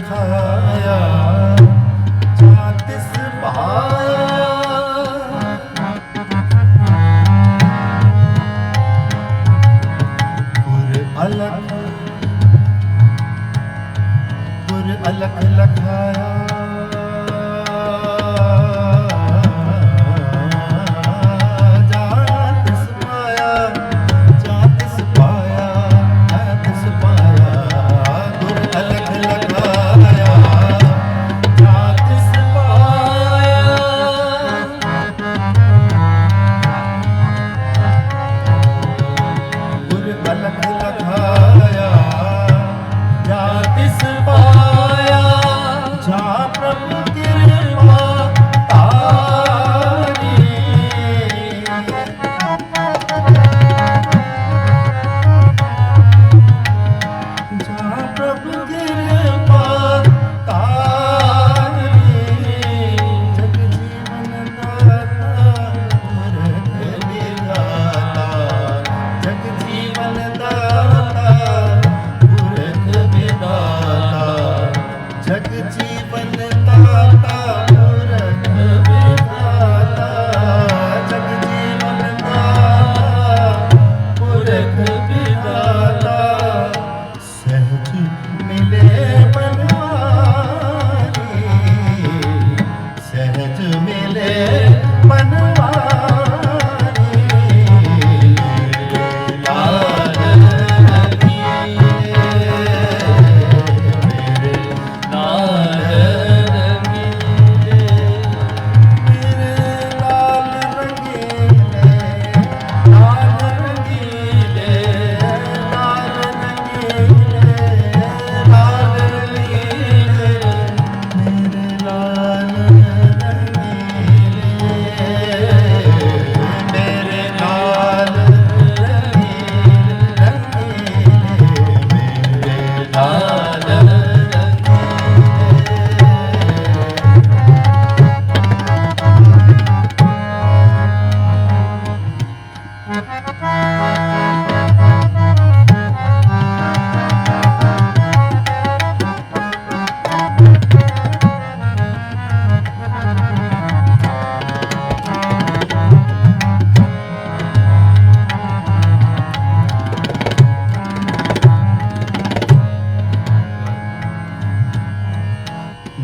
ਖਾਇਆ ਜਾ ਅਲਖ ਗੁਰ ਅਲਖ ਲਖਾਇਆ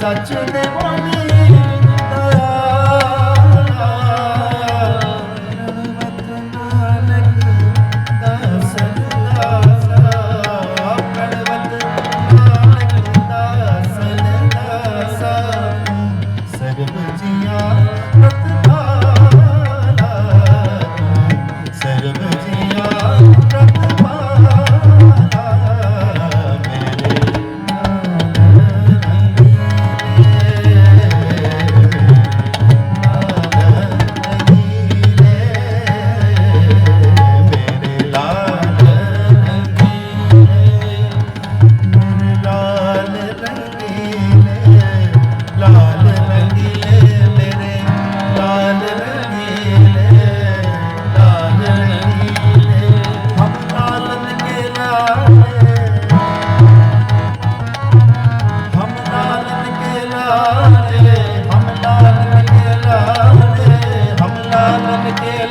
ਸੱਚ ਦੇ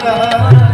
का